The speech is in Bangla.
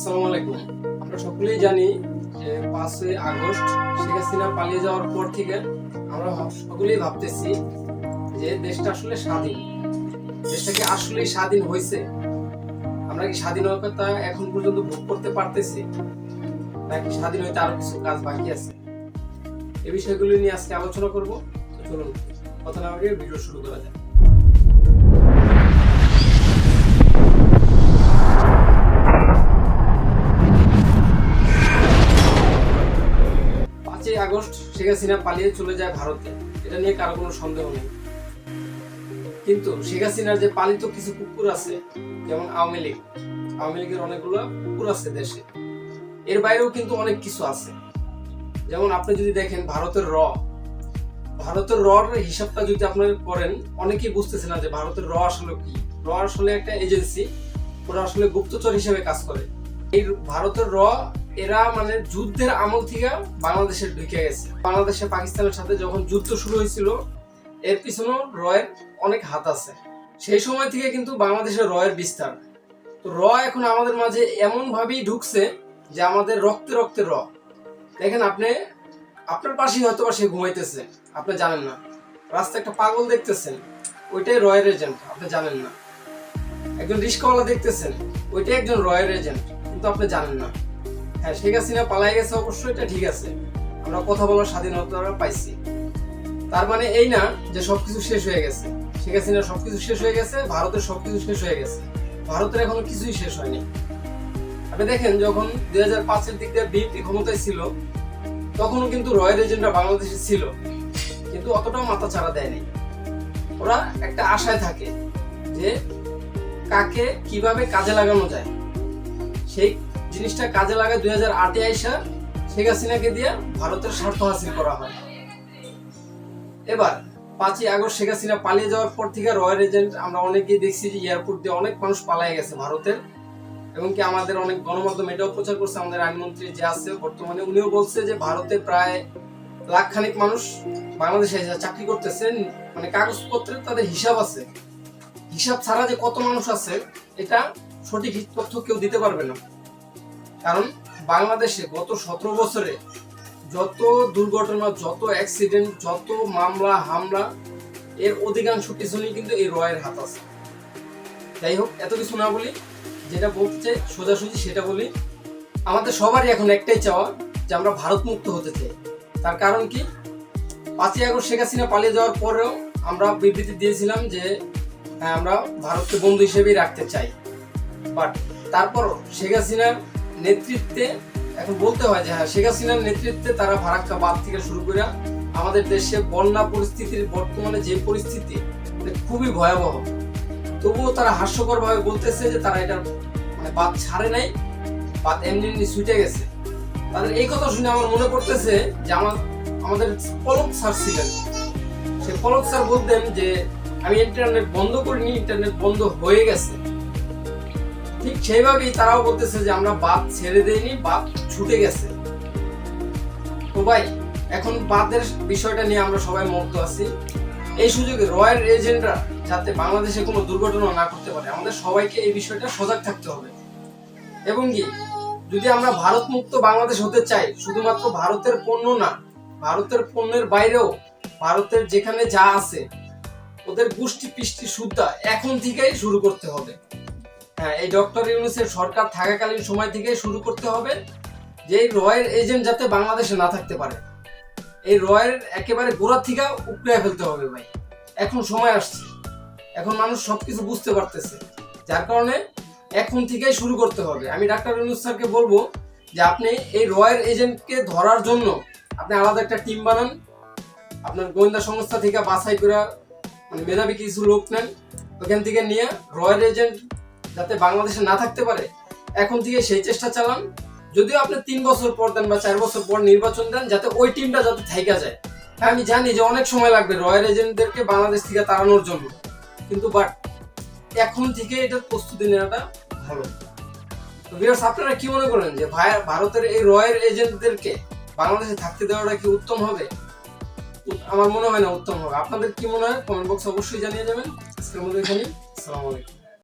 আসসালামু আলাইকুম। আমরা সকলেই জানি যে পাঁচই আগস্ট শেখ হাসিনা পালিয়ে যাওয়ার পর থেকে আমরা সকলেই ভাবতেছি যে দেশটা আসলে স্বাধীন। দেশটা কি আসলেই স্বাধীন হয়েছে? আমরা কি স্বাধীনতা এখন পর্যন্ত ভোগ করতে পারতেছি? নাকি স্বাধীন হইতে আরও কিছু কাজ বাকি আছে? এই বিষয়গুলো নিয়ে আজকে আলোচনা করব। তো চলুন, কথা না ভিডিও শুরু করা যাক। হাসিনা পালিয়ে চলে যায় ভারতে। এটা নিয়ে কারও কোনো সন্দেহ নেই। কিন্তু শেখ হাসিনার যে পালিত কিছু কুকুর আছে, যেমন আওয়ামী লীগ, আওয়ামী লীগের অনেকগুলো কুকুর আছে দেশে। এর বাইরেও কিন্তু অনেক কিছু আছে। যেমন আপনি যদি দেখেন ভারতের র ভারতের র হিসাবটা যদি আপনারা করেন অনেকেই বুঝতেছে না যে ভারতের র আসলে কি? র আসলে একটা এজেন্সি, ওরা আসলে গুপ্তচর হিসেবে কাজ করে। এই ভারতের র এরা মানে যুদ্ধের আমল থেকে বাংলাদেশে ঢুকে গেছে। বাংলাদেশে পাকিস্তানের সাথে যখন যুদ্ধ শুরু হয়েছিল, এর পিছনেও রয়ের অনেক হাত আছে। সেই সময় থেকে কিন্তু বাংলাদেশের রয়ের বিস্তার। তো র এখন আমাদের মাঝে এমন ভাবেই ঢুকছে যে আমাদের রক্তে রক্তে র। দেখেন আপনি, আপনার পাশেই হয়তো সে ঘুমাইতেছে, আপনি জানেন না। রাস্তায় একটা পাগল দেখতেছেন, ওইটাই রয়ের এজেন্ট, আপনি জানেন না। একজন রিস্কাওয়ালা দেখতেছেন, ওইটাই একজন রয়ের এজেন্ট, কিন্তু আপনি জানেন না। হ্যাঁ শেখ হাসিনা পালাই গেছে অবশ্যই এটা ঠিক আছে। আমরা কথা বলার স্বাধীনতা পাইছি। তার মানে এই না যে সবকিছু শেষ হয়ে গেছে। শেখ হাসিনার সবকিছু শেষ হয়ে গেছে, ভারতের সবকিছু শেষ হয়ে গেছে। ভারতের এখনও কিছুই শেষ হয়নি। আপনি দেখেন, যখন দুই হাজার পাঁচের দিক দিয়ে বিএনপি ক্ষমতায় ছিল, তখনও কিন্তু রয়্যাল এজেন্টরা বাংলাদেশে ছিল। কিন্তু অতটাও মাথা ছাড়া দেয়নি। ওরা একটা আশায় থাকে যে কাকে কীভাবে কাজে লাগানো যায়। সেই জিনিসটা কাজে লাগায় দুই হাজার আটে আইসা শেখ হাসিনাকে দিয়ে ভারতের স্বার্থ হাসিল করা হয়। এবার পাঁচই আগস্ট শেখ হাসিনা পালিয়ে যাওয়ার পর থেকে রয়্যাল এজেন্ট আমরা অনেকেই দেখছি যে এয়ারপোর্ট দিয়ে অনেক মানুষ পালিয়ে গেছে ভারতের। এবং কি আমাদের অনেক গণমাধ্যম এটাও প্রচার করছে, আমাদের আইনমন্ত্রী যে আছে, বর্তমানে উনিও বলছে যে ভারতে প্রায় লাখ খানিক মানুষ বাংলাদেশে এসে চাকরি করতেছেন মানে কাগজপত্রে তাদের হিসাব আছে। হিসাব ছাড়া যে কত মানুষ আছে, এটা সঠিক তথ্য কেউ দিতে পারবে না। কারণ বাংলাদেশে গত সতেরো বছরে যত দুর্ঘটনা যত অ্যাক্সিডেন্ট যত মামলা হামলা এর অধিকাংশ পিছনেই কিন্তু এই রয়ের হাত আছে। যাই হোক এত কিছু না বলি যেটা বলতে চাই সোজাসুজি সেটা বলি। আমাদের সবারই এখন একটাই চাওয়া যে আমরা ভারত মুক্ত হতে চাই। তার কারণ কি? পাঁচই আগস্ট শেখ হাসিনা পালিয়ে যাওয়ার পরেও আমরা বিবৃতি দিয়েছিলাম যে হ্যাঁ, আমরা ভারতকে বন্ধু হিসেবেই রাখতে চাই। বাট তারপরও শেখ হাসিনার নেতৃত্বে, এখন বলতে হয় যে হ্যাঁ শেখ হাসিনার নেতৃত্বে তারা ফারাক্কা বাদ থেকে শুরু করে আমাদের দেশে বন্যা পরিস্থিতির বর্তমানে যে পরিস্থিতি খুবই ভয়াবহ। তবুও তারা হাস্যকর ভাবে বলতেছে যে তারা এটা মানে বাদ ছাড়ে নাই বাদ এমনি এমনি ছুটে গেছে। তাদের এই কথা শুনে আমার মনে পড়তেছে যে আমার, আমাদের পলক স্যার ছিলেন। সে পলক স্যার বলতেন যে, আমি ইন্টারনেট বন্ধ করিনি, ইন্টারনেট বন্ধ হয়ে গেছে। ঠিক সেইভাবেই তারাও বলতেছে যে আমরা বাদ ছেড়ে দেইনি বাদ ছুটে গেছে। তো ভাই, এখন বাদের বিষয়টা নিয়ে আমরা সবাই মুক্ত আছি। এই সুযোগে রয়্যাল এজেন্টরা যাতে বাংলাদেশে কোনো দুর্ঘটনা না করতে পারে, আমাদের সবাইকে এই বিষয়টা সজাগ থাকতে হবে। এবং কি, যদি আমরা ভারত মুক্ত বাংলাদেশ হতে চাই, শুধুমাত্র ভারতের পণ্য না, ভারতের পণ্যের বাইরেও ভারতের যেখানে যা আছে, ওদের গোষ্ঠী পিষ্টি সুদ্ধা এখন থেকেই শুরু করতে হবে। হ্যাঁ এই ডক্টর ইউনুসের সরকার থাকাকালীন সময় থেকেই শুরু করতে হবে যে এই রয়ের এজেন্ট যাতে বাংলাদেশে না থাকতে পারে। এই রয়ের একেবারে গোড়া থেকে উপড়ে ফেলতে হবে ভাই। এখন সময় আসছে। এখন মানুষ সবকিছু বুঝতে পারতেছে। যার কারণে এখন থেকেই শুরু করতে হবে। আমি ডাক্তার ইউনুস স্যারকে বলব যে আপনি এই রয়ের এজেন্টকে ধরার জন্য আপনি আলাদা একটা টিম বানান। আপনার গোয়েন্দা সংস্থা থেকে বাছাই করে মানে মেধাবী কিছু লোক নেন। ওখান থেকে নিয়ে রয়্যাল এজেন্ট যাতে বাংলাদেশে না থাকতে পারে, এখন থেকে সেই চেষ্টা চালান। যদিও আপনি তিন বছর পর দেন বা চার বছর পর নির্বাচন দেন, যাতে ওই টিমটা যাতে থাইকা যায়। হ্যাঁ আমি জানি যে অনেক সময় লাগবে রয়্যাল এজেন্টদেরকে বাংলাদেশ থেকে তাড়ানোর জন্য। কিন্তু বাট এখন থেকে এটার প্রস্তুতি নেওয়াটা ভালো। তো ভিউয়ার্স আপনারা কি মনে করেন যে ভাই- ভারতের এই রয়্যাল এজেন্টদেরকে বাংলাদেশে থাকতে দেওয়াটা কি উত্তম হবে? আমার মনে হয় না উত্তম হবে। আপনাদের কি মনে হয়? কমেন্ট বক্সে অবশ্যই জানিয়ে যাবেন। আজকের মতো এখানেই। আসসালামু আলাইকুম।